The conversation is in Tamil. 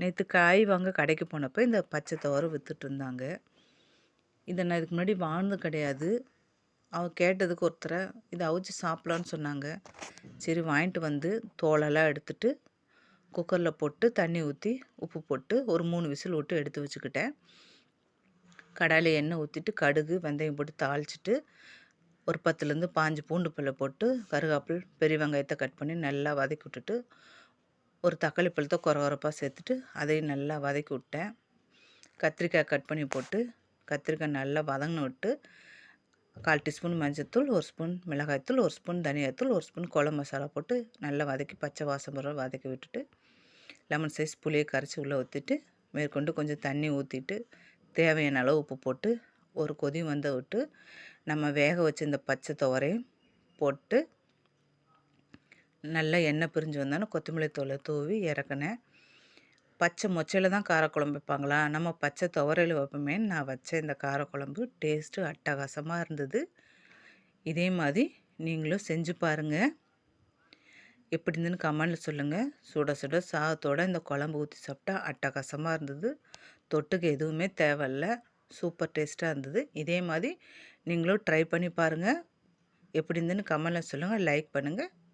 நேற்று காய் வாங்க கடைக்கு போனப்போ இந்த பச்சை துவரை விற்றுட்டு இருந்தாங்க. இதை நான் இதுக்கு முன்னாடி வாழ்ந்து கிடையாது. அவன் கேட்டதுக்கு ஒருத்தரை இதை அவிச்சு சாப்பிட்லான்னு சொன்னாங்க. சரி வாங்கிட்டு வந்து தோலெல்லாம் எடுத்துட்டு குக்கரில் போட்டு தண்ணி ஊற்றி உப்பு போட்டு ஒரு மூணு விசில் விட்டு எடுத்து வச்சுக்கிட்டேன். கடாயில் எண்ணெய் ஊற்றிட்டு கடுகு வெந்தயம் போட்டு தாளிச்சிட்டு ஒரு பத்துலேருந்து பாஞ்சு பூண்டு பல்லை போட்டு கருகாப்பில் பெரிய வெங்காயத்தை கட் பண்ணி நல்லா வதக்கி விட்டுட்டு ஒரு தக்காளி பழத்தை குறப்பாக சேர்த்துட்டு அதையும் நல்லா வதக்கி விட்டேன். கத்திரிக்காய் கட் பண்ணி போட்டு கத்திரிக்காய் நல்லா வதங்கின விட்டு கால் டீஸ்பூன் மஞ்சத்தூள் ஒரு ஸ்பூன் மிளகாய்த்தூள் ஒரு ஸ்பூன் தனியாத்தூள் ஒரு ஸ்பூன் குழம்பு மசாலா போட்டு நல்லா வதக்கி பச்சை வாசம் பருவ வதக்கி விட்டுட்டு லெமன் சைஸ் புளியை கரைச்சி உள்ளே ஊற்றிட்டு மேற்கொண்டு கொஞ்சம் தண்ணி ஊற்றிட்டு தேவையான அளவு உப்பு போட்டு ஒரு கொதி வந்த விட்டு நம்ம வேக வச்சு இந்த பச்சை துவரையும் போட்டு நல்லா எண்ணெய் பிரிஞ்சு வந்தோன்னே கொத்தமல்லி தூளை தூவி இறக்குனேன் பச்சை மொச்சையில் தான் காரக்குழம்பு வைப்பாங்களா? நம்ம பச்சை துவரையில் வைப்போமே நான் வச்ச இந்த காரக்குழம்பு டேஸ்ட்டு அட்டகாசமாக இருந்தது. இதே மாதிரி நீங்களும் செஞ்சு பாருங்கள் எப்படி இருந்துன்னு கமெண்டில் சொல்லுங்கள் சுட சுட சாதத்தோடு இந்த குழம்பு ஊற்றி சாப்பிட்டா அட்டகாசமாக இருந்தது. தொட்டுக்கு எதுவுமே தேவையில்ல. சூப்பர் டேஸ்ட்டாக இருந்தது. இதே மாதிரி நீங்களும் ட்ரை பண்ணி பாருங்கள் எப்படி இருந்துன்னு கமெண்டில் சொல்லுங்கள் லைக் பண்ணுங்கள்